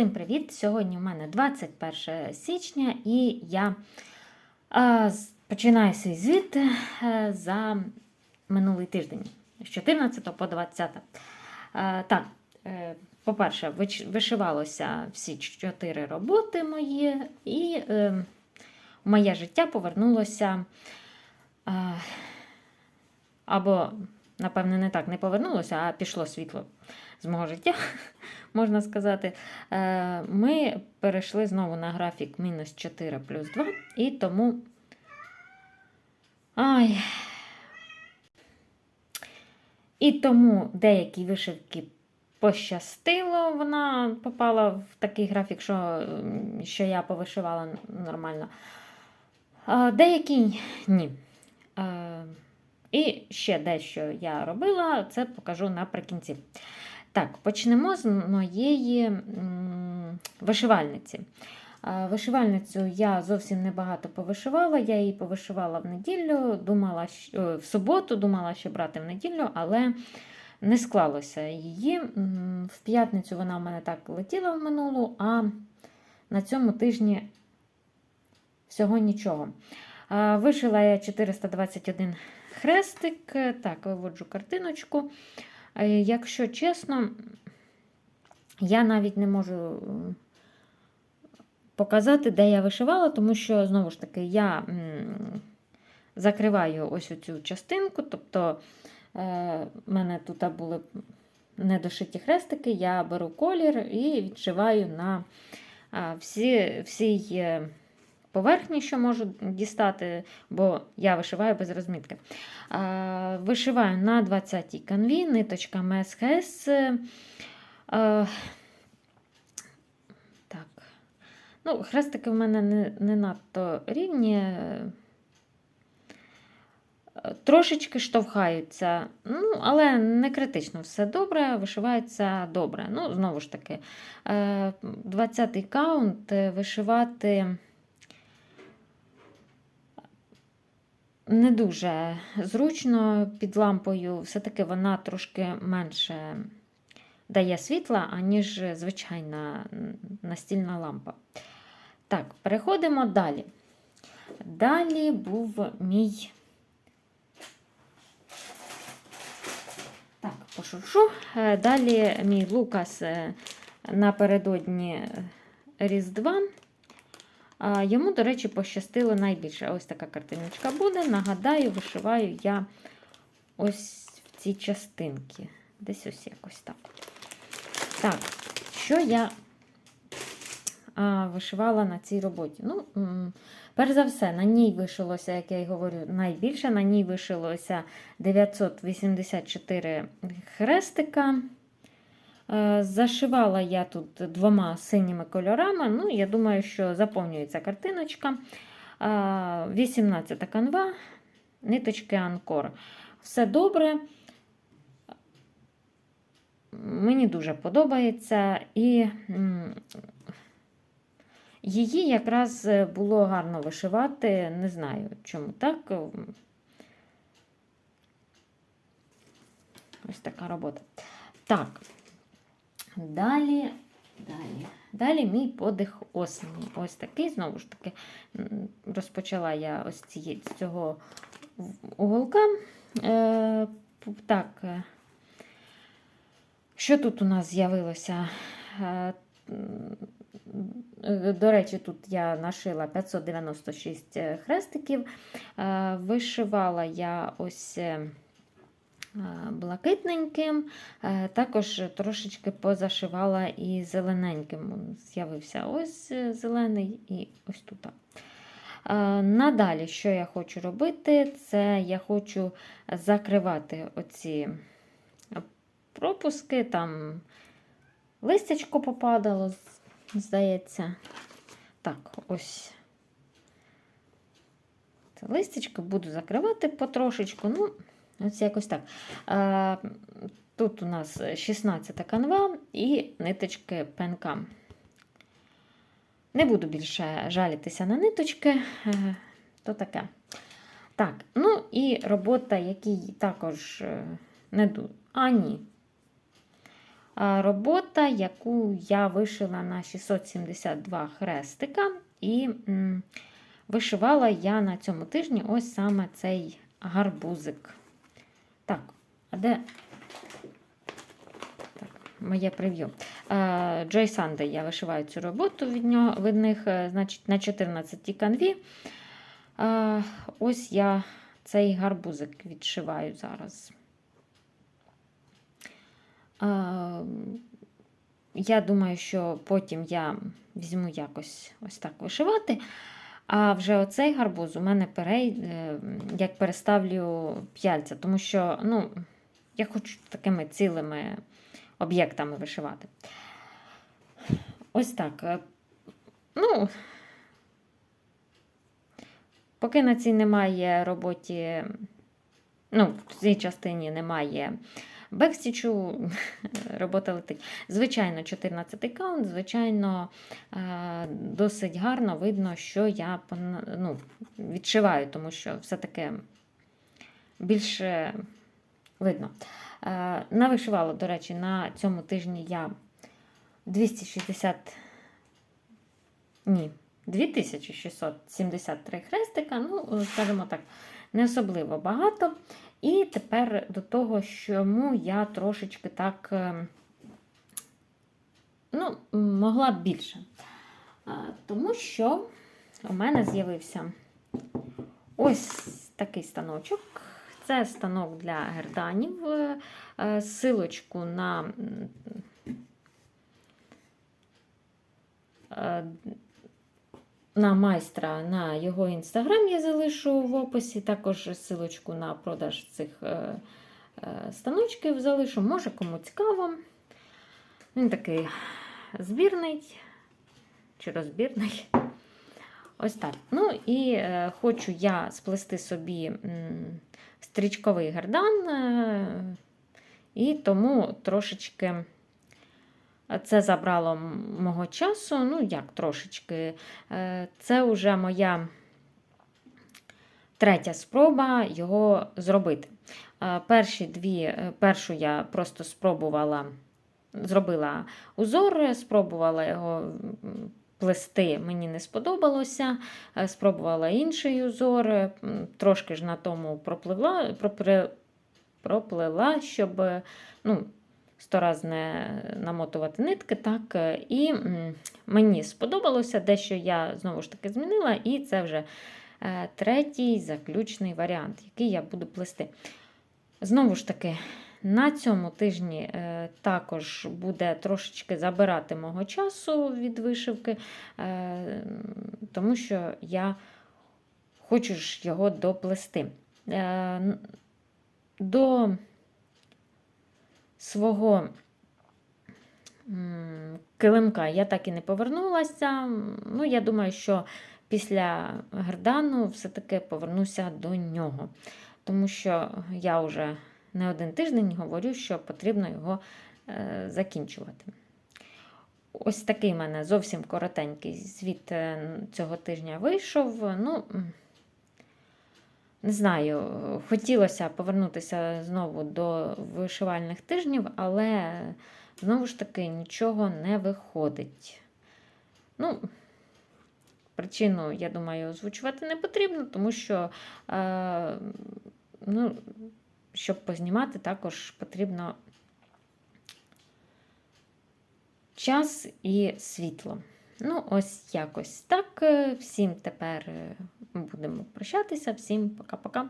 Всім привіт! Сьогодні у мене 21 січня і я е, починаю свій звіт е, за минулий тиждень з 14 по 20. Е, так, по-перше, вишивалося всі чотири роботи мої, і в моє життя повернулося. Або, напевне, не так не повернулося, а пішло світло з мого життя, можна сказати. Е, Ми перейшли знову на графік мінус 4 плюс 2, і тому. Ай. І тому деякі вишивки пощастило, вона попала в такий графік, що, що я повишивала нормально. А деякі ні. Е, і ще дещо я робила, це покажу наприкінці. Так, почнемо з моєї вишивальниці. Вишивальницю я зовсім небагато повишивала. Я її повишивала в неділю, думала, що- в суботу, думала, що брати в неділю, але не склалося її. В п'ятницю вона в мене так летіла в минулу, а на цьому тижні всього нічого. Вишила я 421 хрестик. Так, виводжу картиночку. Е, Якщо чесно, я навіть не можу показати, де я вишивала, тому що, знову ж таки, я закриваю ось цю частинку, тобто е, в мене тут були недошиті хрестики, я беру колір і відшиваю на всі, всій е, поверхні, що можу дістати, бо я вишиваю без розмітки. Вишиваю на 20-й канві ниточками СХС. е, е, Так. Ну, хрестики в мене не, не надто рівні. е, Трошечки штовхаються, ну, але не критично, все добре, вишивається добре. Ну, знову ж таки, 20-й каунт е, вишивати не дуже зручно під лампою, все-таки вона трошки менше дає світла, аніж звичайна настільна лампа. Так, переходимо далі. Далі був мій. Так, пошуршу. Е, Далі мій Лукас е, напередодні Різдва. Йому, до речі, пощастило найбільше. Ось така картиночка буде. Нагадаю, вишиваю я ось в ці частинки. Десь ось якось так. Так, що я а, вишивала на цій роботі? Ну, перш за все, на ній вишилося, як я й говорю, найбільше. На ній вишилося 984 хрестика. Е, Зашивала я тут двома синіми кольорами. Ну, я думаю, що заповнюється картиночка. Е, 18 канва, ниточки Анкор. Все добре. Мені дуже подобається. І її якраз було гарно вишивати. Не знаю, чому так. Ось така робота. Так. Далі, далі, далі мій подих осені. Ось такий, знову ж таки, розпочала я ось ціє, з цього уголка. Е, так, е, що тут у нас з'явилося? Е, е, До речі, тут я нашила 596 хрестиків. Вишивала я ось. Е, блакитненьким, Е, також трошечки позашивала і зелененьким. З'явився ось е, зелений і ось тут. Надалі, що я хочу робити, це я хочу закривати оці пропуски, там листячко попадало, здається. Так, ось. Це листячко буду закривати потрошечку. Ну, ось якось так. Е, Тут у нас 16 канва і ниточки ПНК. Не буду більше жалітися на ниточки, е, то таке. Так, ну і робота, який також е, не ду... А, ні. а, робота, яку я вишила на 672 хрестика. І вишивала я на цьому тижні ось саме цей гарбузик. Так, а де так, моє прев'ю? Е, Джой Санде я вишиваю цю роботу від, нього, від них е, значить, на 14 канві. Е, Ось я цей гарбузик відшиваю зараз. Я думаю, що потім я візьму якось ось так вишивати. А вже оцей гарбуз у мене перейде, як переставлю п'яльця, тому що ну, я хочу такими цілими об'єктами вишивати. Ось так. Е, Ну, поки на цій немає роботі, ну, в цій частині немає бекстічу, робота летить. Звичайно, 14 каунт, звичайно, е, досить гарно видно, що я ну, відшиваю, тому що все-таки більше видно. Е, Навишивала, до речі, на цьому тижні я 260, ні, 2673 хрестика, ну, скажімо так, не особливо багато. І тепер до того, чому я трошечки так е, ну, могла б більше. Тому що у мене з'явився ось такий станочок. Це станок для герданів. Е, е, Силочку на е, на майстра на його інстаграм я залишу в описі. Також силочку на продаж цих е, е, станочків залишу. Може, кому цікаво. Він такий збірний чи розбірний. Ось так. Ну і е, хочу я сплести собі м, стрічковий гердан, е, і тому трошечки це забрало мого часу. Ну, як трошечки. Е, Це вже моя третя спроба його зробити. Е, Перші дві, е, першу я просто спробувала, зробила узор, спробувала його плести, мені не сподобалося. Спробувала інший узор, трошки ж на тому пропливла, пропри, проплила, щоб ну, сто раз не намотувати нитки. Так, е, і мені сподобалося, дещо я знову ж таки змінила, і це вже е, третій заключний варіант, який я буду плести. Знову ж таки, на цьому тижні е, також буде трошечки забирати мого часу від вишивки, тому що я хочу ж його доплести. До свого килимка я так і не повернулася. Ну, я думаю, що після Гердану все-таки повернуся до нього. Тому що я вже не один тиждень говорю, що потрібно його е, закінчувати. Ось такий в мене зовсім коротенький звіт е, цього тижня вийшов. Ну, не знаю, хотілося повернутися знову до вишивальних тижнів, але знову ж таки нічого не виходить. Ну, причину, я думаю, озвучувати не потрібно, тому що, е, ну, щоб познімати, також потрібно час і світло. Ну, ось якось так. Всім тепер е, будемо прощатися. Всім пока-пока.